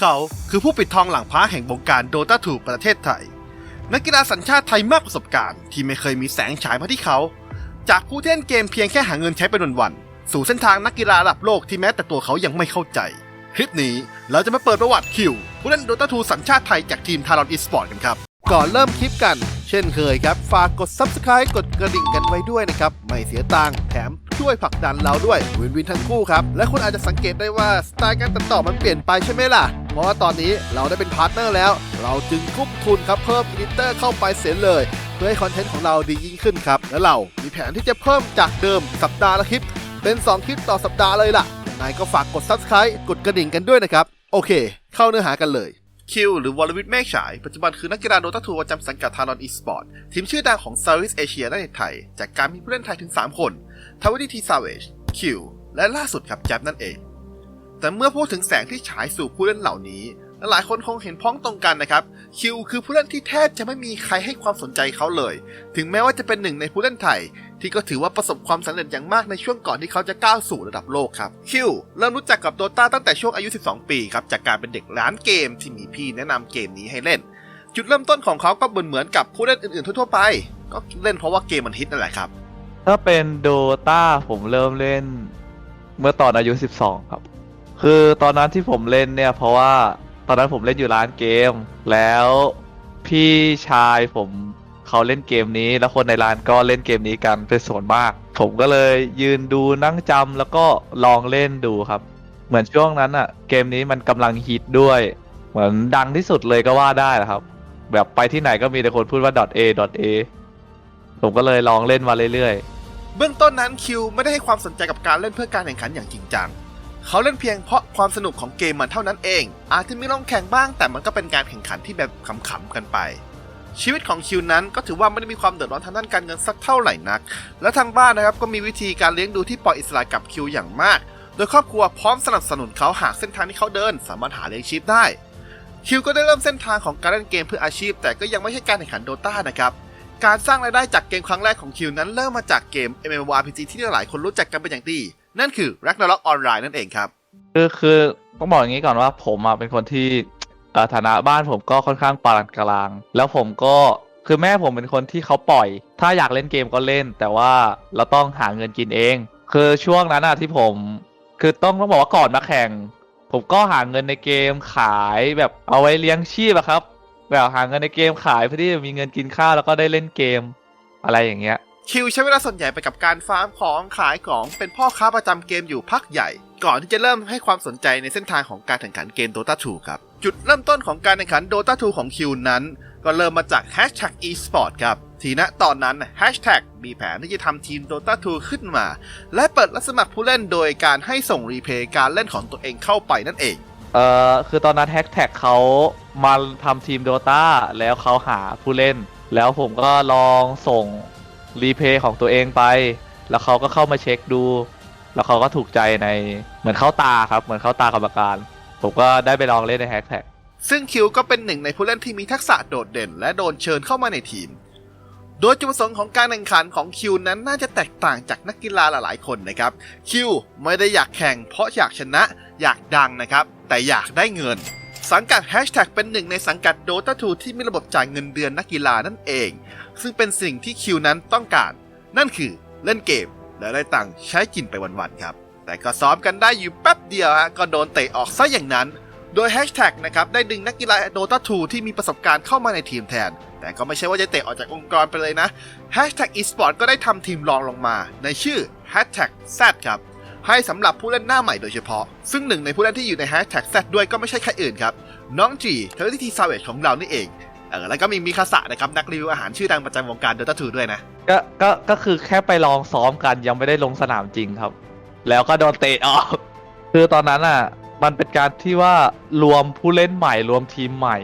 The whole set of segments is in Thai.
เขาคือผู้ปิดทองหลังพระแห่งวงการโดตาทูประเทศไทย นักกีฬาสัญชาติไทยมากประสบการณ์ที่ไม่เคยมีแสงฉายมาที่เขา จากผู้เล่นเกมเพียงแค่หาเงินใช้ไปนวันๆสู่เส้นทางนักกีฬาระดับโลกที่แม้แต่ตัวเขายังไม่เข้าใจ คลิปนี้เราจะมาเปิดประวัติคิว ผู้เล่นโดตาทูสัญชาติไทยจากทีมทารอนอีสปอร์ตกันครับ ก่อนเริ่มคลิปกัน เช่นเคยครับ ฝากกด Subscribe กดกระดิ่งกันไว้ด้วยนะครับไม่เสียตังค์แถมช่วยผลักดันเราด้วยวินวินทั้งคู่ครับ และคุณอาจจะสังเกตได้ว่าสไตล์การตัดต่อมันเปลี่ยนไปใช่ไหมล่ะ ราะว่าตอนนี้เราได้เป็นพาร์ทเนอร์แล้ว เราจึงทุ่มทุนครับเพิ่มอีดิเตอร์เข้าไปเสียเลย เพื่อให้คอนเทนต์ของเราดียิ่งขึ้นครับ และเรามีแผนที่จะเพิ่มจากเดิมสัปดาห์ละคลิป เป็น 2 คลิปต่อสัปดาห์เลยล่ะยังไงก็ฝากกด Subscribe กดกระดิ่งกันด้วยนะครับ โอเค เข้าเนื้อหากันเลยคิวหรือวอลวิทเมฆฉาย ปัจจุบันคือนักกีฬาโดตาทูประจำสังกัดทารอนอีสปอร์ตทีมชื่อดังของ Southeast Asia ในไทย จากการมีผู้เล่นไทยถึง 3 คนทาวดิทีซาเวชคิวและล่าสุดครับแจ็บนั่นเอง แต่เมื่อพูดถึงแสงที่ฉายสู่ผู้เล่นเหล่านี้ หลายคนคงเห็นพ้องตรงกันนะครับ คิวคือผู้เล่นที่แทบจะไม่มีใครให้ความสนใจเขาเลย ถึงแม้ว่าจะเป็นหนึ่งในผู้เล่นไทย ที่ก็ถือว่าประสบความสำเร็จอย่างมากในช่วงก่อนที่เขาจะก้าวสู่ระดับโลกครับ คิวเริ่มรู้จักกับโดตาตั้งแต่ช่วงอายุ 12 ปีครับ จากการเป็นเด็กร้านเกมที่มีพี่แนะนำเกมนี้ให้เล่น จุดเริ่มต้นของเขาก็เหมือนเหมือนกับผู้เล่นอื่นๆทั่วๆไป ก็เล่นเพราะว่าเกมมันฮิตนั่นแหละครับ ถ้าเป็นโดตาผมเริ่มเล่น เมื่อตอนอายุ 12 ครับ คือตอนนั้นที่ผมเล่นเนี่ยเพราะว่าตอนนั้นผมเล่นอยู่ร้านเกม แล้วพี่ชายผมเขาเล่นเกมนี้แล้วคนในร้านก็เล่นเกมนี้กันเป็นส่วนมาก ผมก็เลยยืนดูนั่งจำแล้วก็ลองเล่นดูครับ เหมือนช่วงนั้นอะเกมนี้มันกำลังฮิตด้วย เหมือนดังที่สุดเลยก็ว่าได้นะครับ แบบไปที่ไหนก็มีแต่คนพูดว่า .a .a ผมก็เลยลองเล่นมาเรื่อยๆ เบื้องต้นนั้นคิวไม่ได้ให้ความสนใจกับการเล่นเพื่อการแข่งขันอย่างจริงจัง เขาเล่นเพียงเพราะความสนุกของเกมมันเท่านั้นเอง อาจจะมีลงแข่งบ้าง แต่มันก็เป็นการแข่งขันที่แบบขำๆกันไป ชีวิตของคิวนั้นก็ถือว่าไม่ได้มีความเดือดร้อนทางด้านการเงินสักเท่าไหร่นัก และทางบ้านนะครับก็มีวิธีการเลี้ยงดูที่ปล่อยอิสระกับคิวอย่างมาก โดยครอบครัวพร้อมสนับสนุนเขาหากเส้นทางที่เขาเดิน สามารถหาเลี้ยงชีพได้ คิวก็ได้เริ่มเส้นทางของการเล่นเกมเพื่ออาชีพ แต่ก็ยังไม่ใช่การแข่งขันโดตานะครับการสร้างรายได้จากเกมครั้งแรกของคิวนั้นเริ่มมาจากเกม MMORPG ที่หลายคนรู้จักกันเป็นอย่างดี นั่นคือ Ragnarok Online นั่นเองครับคือคือต้องบอกอย่างนี้ก่อนว่าผมอะเป็นคนที่ฐานะบ้านผมก็ค่อนข้างปานกลาง แล้วผมก็คือแม่ผมเป็นคนที่เขาปล่อย ถ้าอยากเล่นเกมก็เล่น แต่ว่าเราต้องหาเงินกินเอง คือช่วงนั้นอะที่ผม คือต้องต้องบอกว่าก่อนมาแข่ง ผมก็หาเงินในเกมขายแบบเอาไว้เลี้ยงชีพอะครับ แบบหาเงินในเกมขายเพื่อที่จะมีเงินกินข้าวแล้วก็ได้เล่นเกมอะไรอย่างเงี้ย คิวใช้เวลาส่วนใหญ่ไปกับการฟาร์มของขายของเป็นพ่อค้าประจำเกมอยู่พักใหญ่ ก่อนที่จะเริ่มให้ความสนใจในเส้นทางของการแข่งขันเกม Dota 2 ครับ จุดเริ่มต้นของการแข่งขัน Dota 2 ของคิวนั้น ก็เริ่มมาจาก Hashtag eSport ครับ ทีณตอนนั้น Hashtag มีแผนที่จะทำทีม Dota 2 ขึ้นมา และเปิดรับสมัครผู้เล่นโดยการให้ส่งรีเพย์การเล่นของตัวเองเข้าไปนั่นเองเอ่อคือตอนนั้นแฮชแท็กเขามาทำทีมโดตาแล้วเขาหาผู้เล่น แล้วผมก็ลองส่ง รีเพย์ของตัวเองไป แล้วเขาก็เข้ามาเช็คดู แล้วเขาก็ถูกใจในเหมือนเข้าตาครับ เหมือนเข้าตากรรมการ ผมก็ได้ไปลองเล่นในแฮชแท็กซึ่งคิวก็เป็นหนึ่งในผู้เล่นที่มีทักษะโดดเด่น และโดนเชิญเข้ามาในทีม โดยจุดประสงค์ของการแข่งขันของคิวนั้นน่าจะแตกต่างจากนักกีฬาหลายๆคนนะครับ คิวไม่ได้อยากแข่งเพราะอยากชนะ อยากดังนะครับ แต่อยากได้เงิน สังกัดแฮชแท็กเป็นหนึ่งในสังกัด Dota 2 ที่มีระบบจ่ายเงินเดือนนักกีฬานั่นเอง ซึ่งเป็นสิ่งที่คิวนั้นต้องการ นั่นคือเล่นเกม และได้ตังค์ใช้กินไปวันๆครับ แต่ก็ซ้อมกันได้อยู่แป๊บเดียวฮะก็โดนเตะออกซะอย่างนั้น โดยแฮชแท็กนะครับได้ดึงนักกีฬา Dota 2 ที่มีประสบการณ์เข้ามาในทีมแทน แต่ก็ไม่ใช่ว่าจะเตะออกจากองค์กรไปเลยนะแฮชแท็ก eSport ก็ได้ทำทีมรองลงมา ในชื่อแฮชแท็ก Z ครับ ให้สำหรับผู้เล่นหน้าใหม่โดยเฉพาะ ซึ่งหนึ่งในผู้เล่นที่อยู่ในแฮชแท็ก Z ด้วยก็ไม่ใช่ใครอื่นครับ น้องจีเทอร์ทีซาเวชของเรานี่เองเออแล้วก็มีมิคาสะนะครับนักรีวิวอาหารชื่อดังประจำวงการ Dota 2ด้วยนะก็ก็ก็คือแค่ไปลองซ้อมกันยังไม่ได้ลงสนามจริงครับ แล้วก็โดนเตะออก คือตอนนั้นอะ มันเป็นการที่ว่ารวมผู้เล่นใหม่รวมทีมใหม่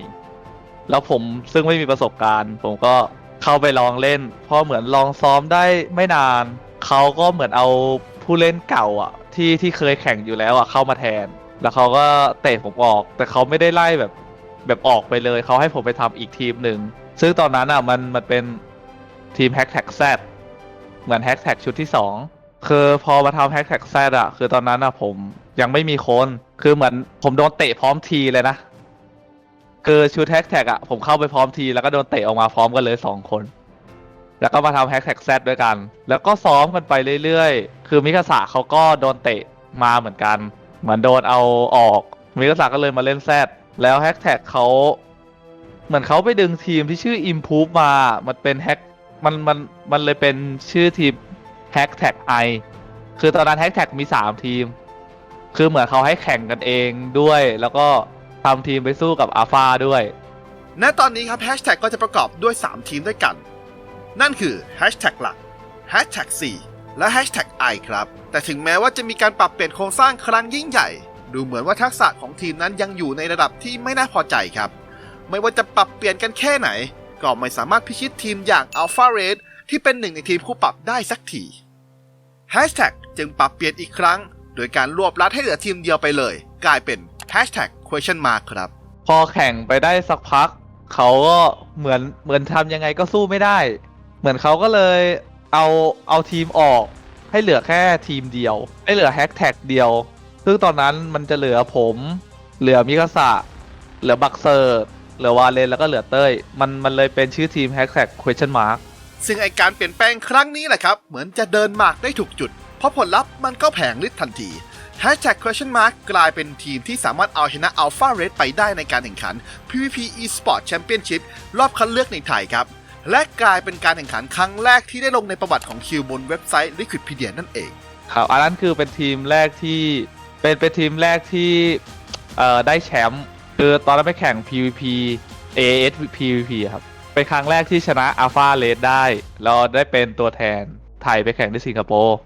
แล้วผมซึ่งไม่มีประสบการณ์ ผมก็เข้าไปลองเล่นพอเหมือนลองซ้อมได้ไม่นานเขาก็เหมือนเอา ผู้เล่นเก่าอะที่ที่เคยแข่งอยู่แล้วอะเข้ามาแทน แล้วเขาก็เตะผมออก แต่เขาไม่ได้ไล่แบบแบบออกไปเลยเขาให้ผมไปทำอีกทีมหนึ่งซึ่งตอนนั้นอะมันมันเป็นทีมแฮกแท็กแซดเหมือนแฮกแท็กชุดที่สองคือพอมาทำแฮกแท็กแซดอะคือตอนนั้นอะผมยังไม่มีคนคือเหมือนผมโดนเตะพร้อมทีเลยนะคือชูแท็กแท็กอะผมเข้าไปพร้อมทีแล้วก็โดนเตะออกมาพร้อมกันเลยสองคน แล้วก็มาทำแฮกแท็กแซดด้วยกัน แล้วก็ซ้อมกันไปเรื่อยๆ คือมิคาสะเขาก็โดนเตะมาเหมือนกัน เหมือนโดนเอาออก มิคาสะก็เลยมาเล่นแซดแล้วแฮกแท็กเขาเหมือนเขาไปดึงทีมที่ชื่อ Improve มา มันเป็นแฮกมันมันมันเลยเป็นชื่อทีมแฮกแท็กไอคือตอนนั้นแฮกแท็กมีสามทีม คือเหมือนเขาให้แข่งกันเองด้วย แล้วก็ทำทีมไปสู้กับอาฟาด้วย ณตอนนี้ครับแฮชแท็กก็จะประกอบด้วย 3 ทีมด้วยกัน นั่นคือแฮชแท็กหลักแฮชแท็ก4และแฮชแท็ก I ครับ แต่ถึงแม้ว่าจะมีการปรับเปลี่ยนโครงสร้างครั้งยิ่งใหญ่ ดูเหมือนว่าทักษะของทีมนั้นยังอยู่ในระดับที่ไม่น่าพอใจครับ ไม่ว่าจะปรับเปลี่ยนกันแค่ไหน ก็ไม่สามารถพิชิตทีมอย่าง Alpha Red ที่เป็นหนึ่งในทีมคู่ปรับได้สักทีแฮชแท็กจึงปรับเปลี่ยนอีกครั้ง โดยการรวบรัดให้เหลือทีมเดียวไปเลย กลายเป็นแฮชแท็ก question mark ครับ พอแข่งไปได้สักพัก เขาก็เหมือนเหมือนทำยังไงก็สู้ไม่ได้ เหมือนเขาก็เลยเอาเอาทีมออกให้เหลือแค่ทีมเดียว ให้เหลือแฮกแท็กเดียว ซึ่งตอนนั้นมันจะเหลือผม เหลือมิคาสะเหลือบักเซอร์เหลือวาเลนแล้วก็เหลือเต้ย มันมันเลยเป็นชื่อทีมแฮกแท็ก question mark ซึ่งไอการเปลี่ยนแปลงครั้งนี้แหละครับ เหมือนจะเดินหมากได้ถูกจุด เพราะผลลัพธ์มันก็แผงฤทธิ์ทันที Hashtag question mark กลายเป็นทีมที่สามารถเอาชนะ Alpha Red ไปได้ในการแข่งขัน PVP Esport Championship รอบคัดเลือกในไทยครับ และกลายเป็นการแข่งขันครั้งแรกที่ได้ลงในประวัติของคิวบนเว็บไซต์ Liquidpedia นั่นเอง ครับอันนั้นคือเป็นทีมแรกที่เป็นเป็นทีมแรกที่เอ่อได้แชมป์คือตอนนั้นไปแข่ง PVP AS PVP ครับเป็นครั้งแรกที่ชนะ Alpha Red ได้แล้วได้เป็นตัวแทนไทยไปแข่งที่สิงคโปร์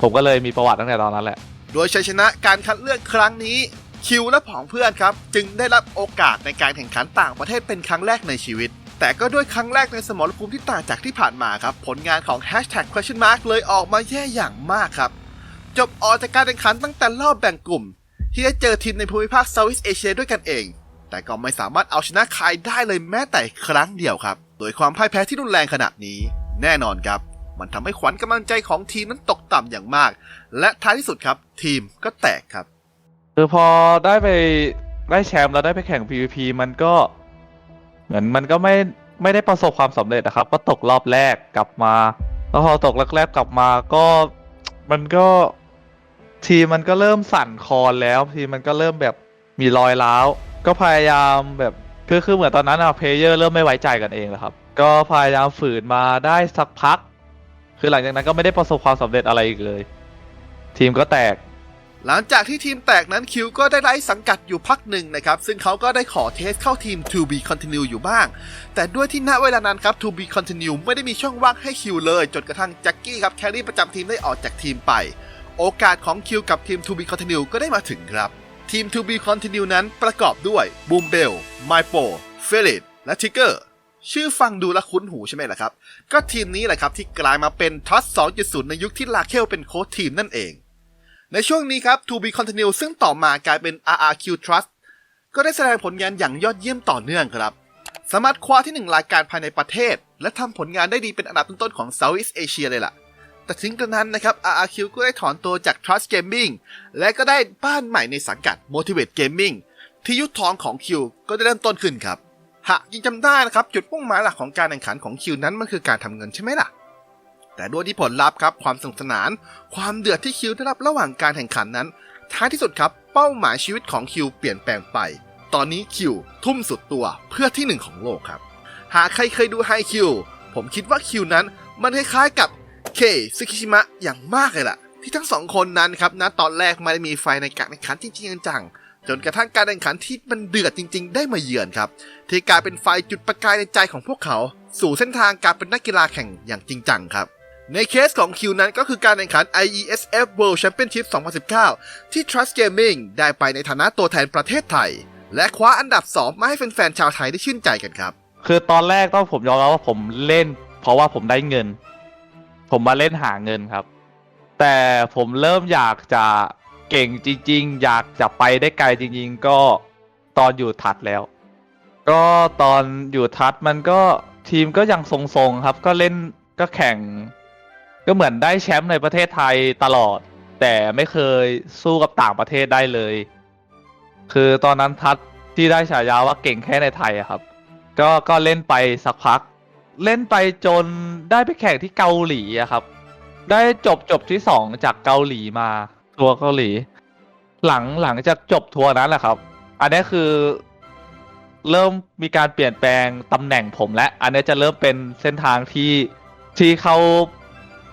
ผมก็เลยมีประวัติตั้งแต่ตอนนั้นแหละ โดยชัยชนะการคัดเลือกครั้งนี้คิวและผองเพื่อนครับ จึงได้รับโอกาสในการแข่งขันต่างประเทศเป็นครั้งแรกในชีวิต แต่ก็ด้วยครั้งแรกในสมรภูมิที่ต่างจากที่ผ่านมาครับ ผลงานของ Hashtag question mark เลยออกมาแย่อย่างมากครับ จบออกจากการแข่งขันตั้งแต่รอบแบ่งกลุ่ม ที่ได้เจอทีมในภูมิภาค Southeast Asia ด้วยกันเอง แต่ก็ไม่สามารถเอาชนะใครได้เลยแม้แต่ครั้งเดียวครับ โดยความพ่ายแพ้ที่รุนแรงขนาดนี้ แน่นอนครับ มันทำให้ขวัญกำลังใจของทีมนั้นตกต่ำอย่างมาก และท้ายที่สุดครับ ทีมก็แตกครับคือพอได้ไปได้แชมป์แล้วได้ไปแข่ง PVP มันก็ เหมือนมันก็ไม่ไม่ได้ประสบความสำเร็จนะครับ ก็ตกรอบแรกกลับมา แล้วพอตกรอบแรกกลับมาก็มันก็ทีมันก็เริ่มสั่นคอนแล้ว ทีมันก็เริ่มแบบมีรอยร้าว ก็พยายามแบบคือคือเหมือนตอนนั้นอะเพลเยอร์เริ่มไม่ไว้ใจกันเองแล้วครับ ก็พยายามฝืนมาได้สักพัก คือหลังจากนั้นก็ไม่ได้ประสบความสำเร็จอะไรอีกเลย ทีมก็แตก หลังจากที่ทีมแตกนั้นคิวก็ได้ไล่สังกัดอยู่พักหนึ่งนะครับ ซึ่งเขาก็ได้ขอเทสเข้าทีม To Be Continue อยู่บ้าง แต่ด้วยที่ณเวลานั้นครับ To Be Continue ไม่ได้มีช่องว่างให้คิวเลย จนกระทั่งแจ็คกี้ครับแครี่ประจำทีมได้ออกจากทีมไป โอกาสของคิวกับทีม To Be Continue ก็ได้มาถึงครับ ทีม To Be Continue นั้นประกอบด้วยบูมเบลไมโปเฟลิดและทิกเกอร์ชื่อฟังดูและคุ้นหูใช่ไหมล่ะครับ ก็ทีมนี้แหละครับที่กลายมาเป็นทัส2.0 ในยุคที่ลาเคลเป็นโค้ชทีมนั่นเอง ในช่วงนี้ครับ To Be Continue ซึ่งต่อมากลายเป็น RRQ Trust ก็ได้แสดงผลงานอย่างยอดเยี่ยมต่อเนื่องครับ สามารถคว้าที่หนึ่งรายการภายในประเทศ และทำผลงานได้ดีเป็นอันดับต้นๆของ Southeast Asia เลยล่ะ แต่ถึงกระนั้นนะครับ RRQ ก็ได้ถอนตัวจาก Trust Gaming และก็ได้บ้านใหม่ในสังกัด Motivate Gaming ที่ยุคทองของ Q ก็ได้เริ่มต้นขึ้นครับ หากยังจำได้นะครับจุดมุ่งหมายหลักของการแข่งขันของ Q นั้นมันคือการทำเงินใช่ไหมล่ะ แต่ด้วยที่ผลลัพธ์ครับความสนุกสนาน ความเดือดที่คิวได้รับระหว่างการแข่งขันนั้น ท้ายที่สุดครับเป้าหมายชีวิตของคิวเปลี่ยนแปลงไป ตอนนี้คิวทุ่มสุดตัวเพื่อที่หนึ่งของโลกครับ หากใครเคยดูไฮคิวผมคิดว่าคิวนั้นมันคล้ายๆกับเคซึคิชิมะอย่างมากเลยล่ะ ที่ทั้งสองคนนั้นครับณตอนแรกไม่ได้มีไฟในการแข่งขันจริงๆจังๆจนกระทั่งการแข่งขันที่มันเดือดจริง ๆ ได้มาเยือนครับ ที่กลายเป็นไฟจุดประกายในใจของพวกเขา สู่เส้นทางการเป็นนักกีฬาแข่งอย่างจริงจังครับ ในเคสของคิวนั้นก็คือการแข่งขัน IESF World Championship 2019 ที่ Trust Gaming ได้ไปในฐานะตัวแทนประเทศไทย และคว้าอันดับ 2 มาให้แฟนๆชาวไทยได้ชื่นใจกันครับ คือตอนแรกต้องผมยอมรับว่าผมเล่น เพราะว่าผมได้เงิน ผมมาเล่นหาเงินครับ แต่ผมเริ่มอยากจะเก่งจริง ๆ อยากจะไปได้ไกลจริง ๆ ก็ตอนอยู่ทัดแล้ว ก็ตอนอยู่ทัดมันก็ทีมก็ยังทรงๆครับ ก็เล่นก็แข่ง ก็เหมือนได้แชมป์ในประเทศไทยตลอด แต่ไม่เคยสู้กับต่างประเทศได้เลย คือตอนนั้นทัดที่ได้ฉายาว่าเก่งแค่ในไทยอะครับ ก็ก็เล่นไปสักพัก เล่นไปจนได้ไปแข่งที่เกาหลีอะครับ ได้จบจบที่สองจากเกาหลีมา ทัวร์เกาหลี หลังหลังจากจบทัวร์นั้นแหละครับ อันนี้คือ เริ่มมีการเปลี่ยนแปลงตำแหน่งผมและ อันนี้จะเริ่มเป็นเส้นทางที่ที่เข้า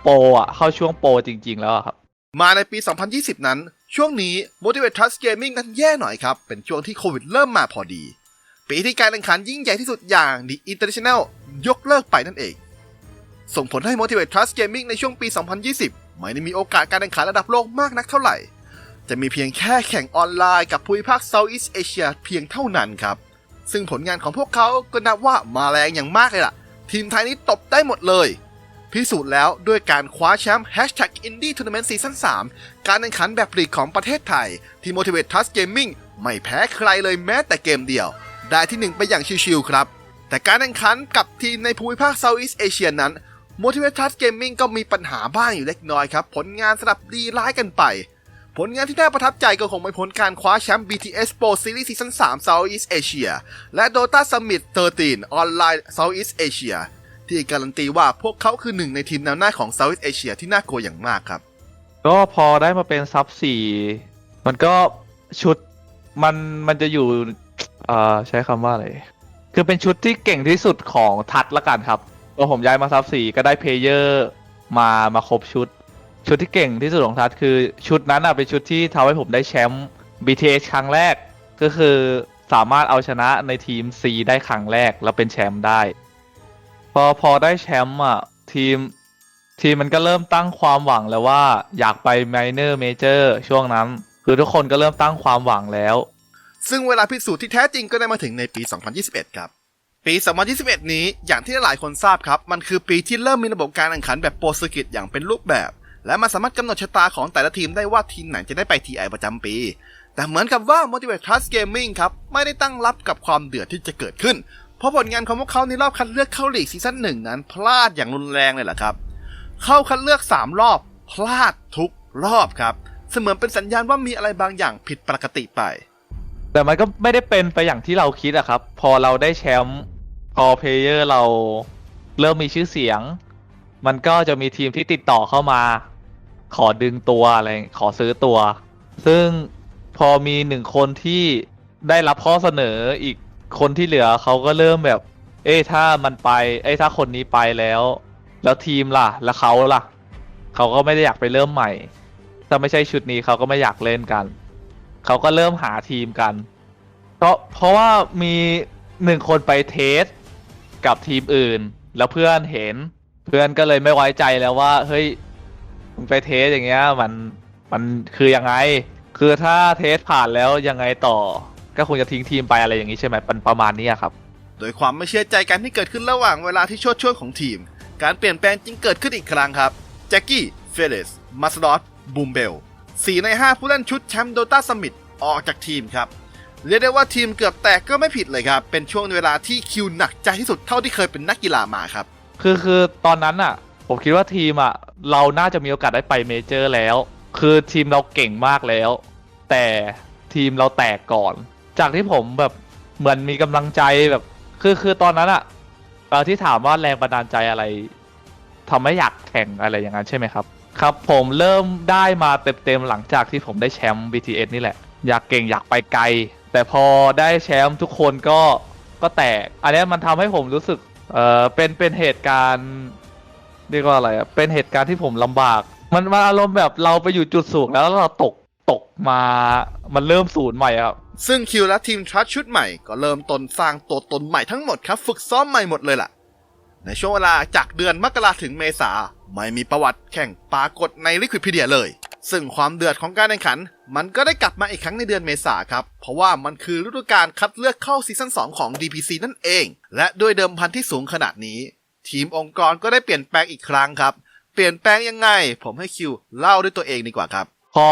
ปรอะเข้าช่วงโปรจริง ๆ แล้วครับ มาในปี 2020 นั้น ช่วงนี้ Motivate Trust Gaming นั้นแย่หน่อยครับ เป็นช่วงที่โควิดเริ่มมาพอดี ปีที่การแข่งขันยิ่งใหญ่ที่สุดอย่าง The International ยกเลิกไปนั่นเอง ส่งผลให้ Motivate Trust Gaming ในช่วงปี 2020 ไม่ได้มีโอกาสการแข่งขันระดับโลกมากนักเท่าไหร่ จะมีเพียงแค่แข่งออนไลน์กับภูมิภาค Southeast Asia เพียงเท่านั้นครับซึ่งผลงานของพวกเขาก็นับว่ามาแรงอย่างมากเลยล่ะ ทีมไทยนี้ตบได้หมดเลย พิสูจน์แล้วด้วยการคว้าแชมป์ Hashtag Indie Tournament Season 3 การแข่งขันแบบปลีกของประเทศไทย ที่ Motivate Trust Gaming ไม่แพ้ใครเลยแม้แต่เกมเดียว ได้ที่1ไปอย่างชิวๆครับ แต่การแข่งขันกับทีมในภูมิภาค Southeast Asia นั้น Motivate Trust Gaming ก็มีปัญหาบ้างอยู่เล็กน้อยครับ ผลงานสลับดีร้ายกันไป ผลงานที่น่าประทับใจก็คงไม่พ้นการคว้าแชมป์ BTS Pro Series Season 3 Southeast Asia และ Dota Summit 13 Online Southeast Asia ที่การันตีว่าพวกเขาคือหนึ่งในทีมแนวหน้าของ Southeast Asia ที่น่ากลัวอย่างมากครับ ก็พอได้มาเป็นซับสี่มันก็ชุดมันมันจะอยู่อ่อใช้คำว่าอะไร คือเป็นชุดที่เก่งที่สุดของทัดละกันครับพอผมย้ายมาซับสี่ก็ได้เพลเยอร์มามาครบชุด ชุดที่เก่งที่สุดของทัดคือชุดนั้นอะเป็นชุดที่ทำให้ผมได้แชมป์ BTS ครั้งแรก ก็คือสามารถเอาชนะในทีม C ได้ครั้งแรกแล้วเป็นแชมป์ได้ อพอได้แชมป์อะ ทีม ทีมมันก็เริ่มตั้งความหวังแล้วว่า อยากไป minor major ช่วงนั้น คือทุกคนก็เริ่มตั้งความหวังแล้ว ซึ่งเวลาพิสูจน์ที่แท้จริงก็ได้มาถึงในปี 2021 ครับ ปี 2021 นี้อย่างที่หลายคนทราบครับ มันคือปีที่เริ่มมีระบบการแข่งขันแบบโปรสกิตอย่างเป็นรูปแบบ และมันสามารถกำหนดชะตาของแต่ละทีมได้ว่าทีมไหนจะได้ไป TI ประจำปีแต่เหมือนกับว่า Motivate Trust Gaming ครับ ไม่ได้ตั้งรับกับความเดือดที่จะเกิดขึ้น เพราะผลงานของพวกเขาในรอบคัดเลือกเข้าลีกซีซั่นหนึ่งนั้น พลาดอย่างรุนแรงเลยแหละครับ เข้าคัดเลือก 3 รอบ พลาดทุกรอบครับ เสมือนเป็นสัญญาณว่ามีอะไรบางอย่างผิดปกติไป แต่มันก็ไม่ได้เป็นไปอย่างที่เราคิดอะครับ พอเราได้แชมป์พอเพลเยอร์เราเริ่มมีชื่อเสียง มันก็จะมีทีมที่ติดต่อเข้ามา ขอดึงตัวอะไรขอซื้อตัว ซึ่งพอมีหนึ่งคนที่ได้รับข้อเสนออีก คนที่เหลือเขาก็เริ่มแบบ เอ้ยถ้ามันไป เอ้ยถ้าคนนี้ไปแล้ว แล้วทีมล่ะ แล้วเขาล่ะ เขาก็ไม่ได้อยากไปเริ่มใหม่ ถ้าไม่ใช่ชุดนี้เขาก็ไม่อยากเล่นกัน เขาก็เริ่มหาทีมกัน เพราะเพราะว่ามีหนึ่งคนไปเทสกับทีมอื่น แล้วเพื่อนเห็น เพื่อนก็เลยไม่ไว้ใจแล้วว่า เฮ้ยมึงไปเทสอย่างเงี้ยมันมันคือยังไง คือถ้าเทสผ่านแล้วยังไงต่อ ก็คงจะทิ้งทีมไปอะไรอย่างนี้ใช่ไหมเป็นประมาณนี้อะครับ โดยความไม่เชื่อใจกันที่เกิดขึ้นระหว่างเวลาที่โชดช่วงของทีม การเปลี่ยนแปลงจึงเกิดขึ้นอีกครั้งครับแจ็คกี้เฟลิสมาสดอตบูมเบลสี่ใน5ผู้เล่นชุดแชมป์โดตาสมิ t ออกจากทีมครับเรียกได้ว่าทีมเกือบแตกก็ไม่ผิดเลยครับ เป็นช่วงเวลาที่คิวหนักใจที่สุดเท่าที่เคยเป็นนักกีฬามาครับ คือคือตอนนั้นอะ ผมคิดว่าทีมอะเราน่าจะมีโอกาสได้ไปเมเจอร์แล้ว คือทีมเราเก่งมากแล้ว แต่ทีมเราแตกก่อน จากที่ผมแบบเหมือนมีกำลังใจแบบ คือคือตอนนั้นอะเอ่อที่ถามว่าแรงบันดาลใจอะไรทำให้อยากแข่งอะไรอย่างนั้นใช่ไหมครับ ครับ ผมเริ่มได้มาเต็มๆหลังจากที่ผมได้แชมป์ BTS นี่แหละ อยากเก่งอยากไปไกล แต่พอได้แชมป์ทุกคนก็ก็แตก อันเนี้ยมันทำให้ผมรู้สึกเออเป็นเป็นเหตุการณ์ เรียกว่าอะไรอะเป็นเหตุการณ์ที่ผมลำบาก มันมันอารมณ์แบบเราไปอยู่จุดสูงแล้วเราตกตกมา มันเริ่มศูนย์ใหม่อะ ซึ่งคิวและทีมทรัชชุดใหม่ก็เริ่มต้นสร้างตัวตนใหม่ทั้งหมดครับ ฝึกซ้อมใหม่หมดเลยล่ะ ในช่วงเวลาจากเดือนมกราถึงเมษาไม่มีประวัติแข่งปรากฏในลิควิดพีเดียเลย ซึ่งความเดือดของการแข่งขัน มันก็ได้กลับมาอีกครั้งในเดือนเมษาครับ เพราะว่ามันคือฤดูกาลคัดเลือกเข้าซีซั่น2ของ DPC นั่นเอง และด้วยเดิมพันที่สูงขนาดนี้ ทีมองค์กรก็ได้เปลี่ยนแปลงอีกครั้งครับ เปลี่ยนแปลงยังไง ผมให้คิวเล่าด้วยตัวเองดีกว่าครับ พอ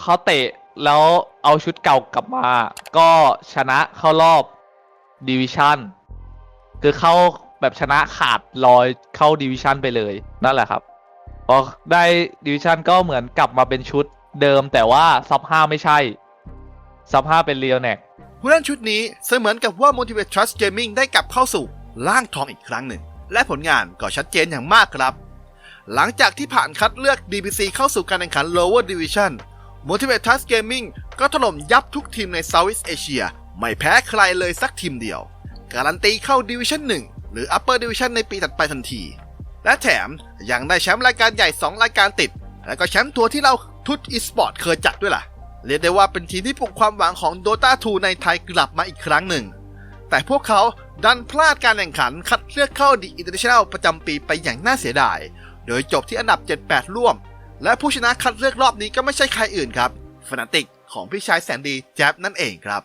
เขาเตะ แล้วเอาชุดเก่ากลับมา ก็ชนะเข้ารอบดิวิชันคือเข้าแบบชนะขาดลอยเข้าดิวิชันไปเลยนั่นแหละครับพอได้ดิวิชันก็เหมือนกลับมาเป็นชุดเดิมแต่ว่าซับห้าไม่ใช่ ซับห้าเป็นเรียวแน็กผู้เล่นชุดนี้เสมือนกับว่า Motivate Trust Gaming ได้กลับเข้าสู่ร่างทองอีกครั้งหนึ่ง และผลงานก็ชัดเจนอย่างมากครับ หลังจากที่ผ่านคัดเลือก DBC เข้าสู่การแข่งขัน Lower Division Motivate Trust Gaming ก็ถล่มยับทุกทีมใน Southeast Asia ไม่แพ้ใครเลยสักทีมเดียว การันตีเข้า Division 1หรือ Upper Division ในปีถัดไปทันที และแถมยังได้แชมป์รายการใหญ่ 2 รายการติด และก็แชมป์ทัวร์ที่เราทุตอีสปอร์ตเคยจัดด้วยล่ะ เรียกได้ว่าเป็นทีมที่ปลุกความหวังของ Dota 2 ในไทยกลับมาอีกครั้งหนึ่ง แต่พวกเขาดันพลาดการแข่งขันคัดเลือกเข้า The International ประจำปีไปอย่างน่าเสียดาย โดยจบที่อันดับ 7-8 ร่วม และผู้ชนะคัดเลือกรอบนี้ก็ไม่ใช่ใครอื่นครับฟนาติกของพี่ชายแสนดีแจ๊บนั่นเองครับ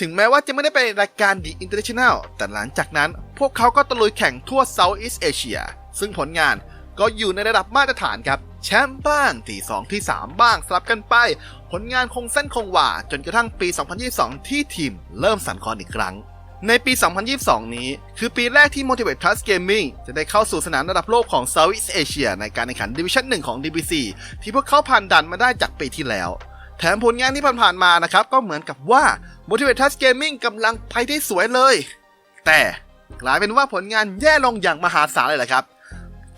ถึงแม้ว่าจะไม่ได้ไปรายการ The International แนลแต่หลังจากนั้นพวกเขาก็ตะลุยแข่งทั่ว Southeast Asia ซึ่งผลงานก็อยู่ในระดับมาตรฐานครับ แชมป์บ้างที่2ที่ 3 บ้างสลับกันไป ผลงานคงเส้นคงวาจนกระทั่งปี 2022 ที่ทีมเริ่มสั่นคลอนอีกครั้ง ในปี 2022 นี้ คือปีแรกที่ Motivate Plus Gaming จะได้เข้าสู่สนามระดับโลกของ Southeast Asia ในการแข่งขัน Division 1 ของ DBC ที่พวกเขาผ่านดันมาได้จากปีที่แล้ว แถมผลงานที่ผ่านๆมานะครับ ก็เหมือนกับว่า Motivate Plus Gaming กำลังไปได้สวยเลย แต่กลายเป็นว่าผลงานแย่ลงอย่างมหาศาลเลยแหละครับ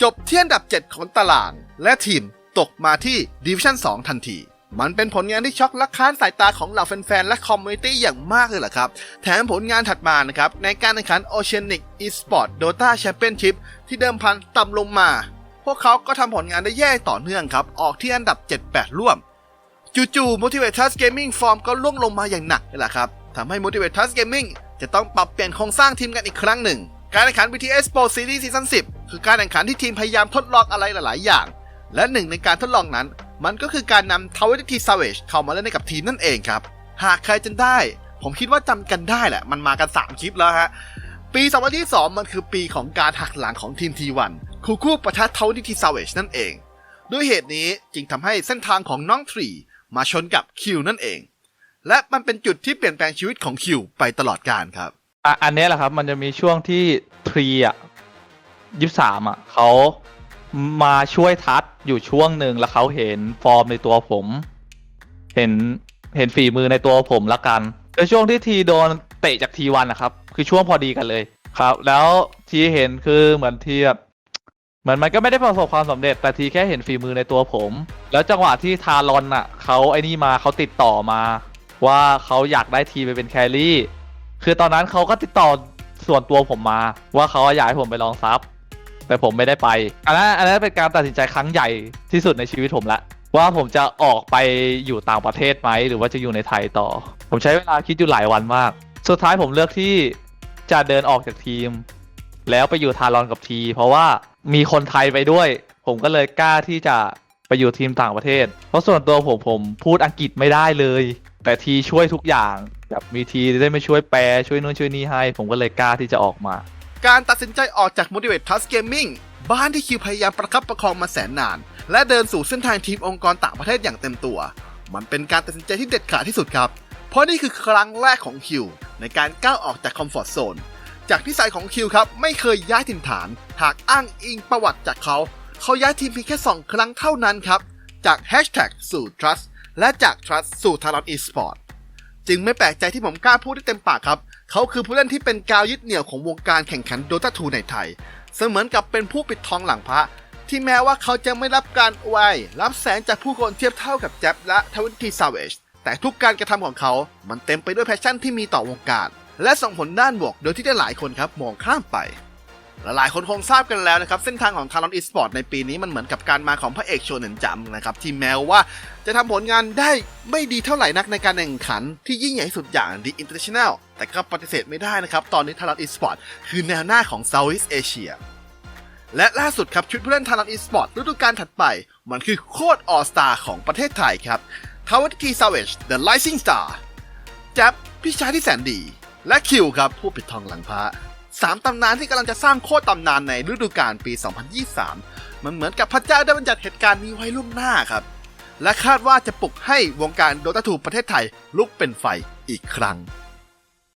จบเที่อันดับ 7 ของตารางและทีมตกมาที่ Division 2 ทันที มันเป็นผลงานที่ช็อกและค้านสายตาของเหล่าแฟนๆ และคอมมูนิตี้อย่างมากเลยล่ะครับ แถมผลงานถัดมานะครับ ในการแข่งขัน Oceanic Esport Dota Championship ที่เดิมพันต่ำลงมา พวกเขาก็ทำผลงานได้แย่ต่อเนื่องครับ ออกที่อันดับ 7-8 ร่วม จู่ๆ Motivatus Gaming ฟอร์มก็ล่วงลงมาอย่างหนักเลยล่ะครับทำให้ Motivatus Gaming จะต้องปรับเปลี่ยนโครงสร้างทีมกันอีกครั้งหนึ่ง การแข่งขัน BTS Pro Series Season 10 คือการแข่งขันที่ทีมพยายามทดลองอะไรหลาย ๆ อย่าง และหนึ่งในการทดลองนั้น มันก็คือการนำ Tower T Savage เข้ามาเล่นในกับทีมนั่นเองครับ หากใครจำได้ ผมคิดว่าจำกันได้แหละ มันมากัน 3 คลิปแล้วฮะ ปี 2022 มันคือปีของการหักหลังของทีม T1 คูคู่ประทะ Tower T Savage นั่นเอง ด้วยเหตุนี้จึงทำให้เส้นทางของน้องทรีมาชนกับคิวนั่นเอง และมันเป็นจุดที่เปลี่ยนแปลงชีวิตของคิวไปตลอดกาลครับอะอันนี้แหละครับ มันจะมีช่วงที่ทรีอะยี่สามอะเขา มาช่วยทัดอยู่ช่วงหนึ่งแล้วเขาเห็นฟอร์มในตัวผม เห็นเห็นฝีมือในตัวผมละกันในช่วงที่ทีโดนเตะจากทีวันนะครับ คือช่วงพอดีกันเลยครับ แล้วทีเห็นคือเหมือนทีแบบเหมือนมันก็ไม่ได้ประสบความสำเร็จ แต่ทีแค่เห็นฝีมือในตัวผม แล้วจังหวะที่ทารอนอะเขาไอ้นี่มาเขาติดต่อมา ว่าเขาอยากได้ทีไปเป็นแครี่คือตอนนั้นเขาก็ติดต่อส่วนตัวผมมา ว่าเขาอยากให้ผมไปลองซับ แต่ผมไม่ได้ไปอันนั้นอันนั้นเป็นการตัดสินใจครั้งใหญ่ที่สุดในชีวิตผมละ ว่าผมจะออกไปอยู่ต่างประเทศไหมหรือว่าจะอยู่ในไทยต่อ ผมใช้เวลาคิดอยู่หลายวันมาก สุดท้ายผมเลือกที่จะเดินออกจากทีม แล้วไปอยู่ทารอนกับที เพราะว่ามีคนไทยไปด้วย ผมก็เลยกล้าที่จะไปอยู่ทีมต่างประเทศ เพราะส่วนตัวผมผมพูดอังกฤษไม่ได้เลย แต่ทีช่วยทุกอย่างแบบมีทีได้มาช่วยแปลช่วยนู่นช่วยนี่ให้ ผมก็เลยกล้าที่จะออกมา การตัดสินใจออกจาก Motivate Plus Gaming บ้านที่คิวพยายามประคับประคองมาแสนนาน และเดินสู่เส้นทางทีมองค์กรต่างประเทศอย่างเต็มตัว มันเป็นการตัดสินใจที่เด็ดขาดที่สุดครับ เพราะนี่คือครั้งแรกของคิวในการก้าวออกจากคอมฟอร์ทโซน จากที่สายของคิวครับไม่เคยย้ายถิ่นฐาน หากอ้างอิงประวัติจากเขา เขาย้ายทีมเพียงแค่2ครั้งเท่านั้นครับ จาก Hashtag สู่ Trust และจาก Trust สู่ Talon Esport จึงไม่แปลกใจที่ผมกล้าพูดได้เต็มปากครับ เขาคือผู้เล่นที่เป็นกาวยึดเหนี่ยวของวงการแข่งขันโดตาทูในไทย เสมือนกับเป็นผู้ปิดทองหลังพระ ที่แม้ว่าเขาจะไม่รับการอวยรับแสงจากผู้คนเทียบเท่ากับแจ็บและทวินทีซาวเอชแต่ทุกการกระทำของเขา มันเต็มไปด้วยแพชชั่นที่มีต่อวงการ และส่งผลด้านบวกโดยที่ได้หลายคนครับมองข้ามไป หลายคนคงทราบกันแล้วนะครับ เส้นทางของคาร์ลอนอีสปอร์ตในปีนี้มันเหมือนกับการมาของพระเอกโชเนนจัมนะครับ ที่แม้ว่าจะทำผลงานได้ไม่ดีเท่าไหร่นักในการแข่งขันที่ยิ่งใหญ่ที่สุดอย่าง The International แต่ก็ปฏิเสธไม่ได้นะครับ ตอนนี้คาร์ลอนอีสปอร์ตคือแนวหน้าของ Southeast Asia และล่าสุดครับ ชุดผู้เล่นทารอนอีสปอร์ตฤดูกาลถัดไป มันคือโคตรออสตาของประเทศไทยครับทาวเวอร์กีซาเวช The Rising Star แจ๊บพี่ชายที่แสนดี และคิวครับผู้ปิดทองหลังพระ สามตำนานที่กำลังจะสร้างโคตรตำนานในฤดูกาลปี 2023 มันเหมือนกับพระเจ้าได้บัญญัติเหตุการณ์นี้ไว้ล่วงหน้าครับ และคาดว่าจะปลุกให้วงการโดตาทูประเทศไทยลุกเป็นไฟอีกครั้ง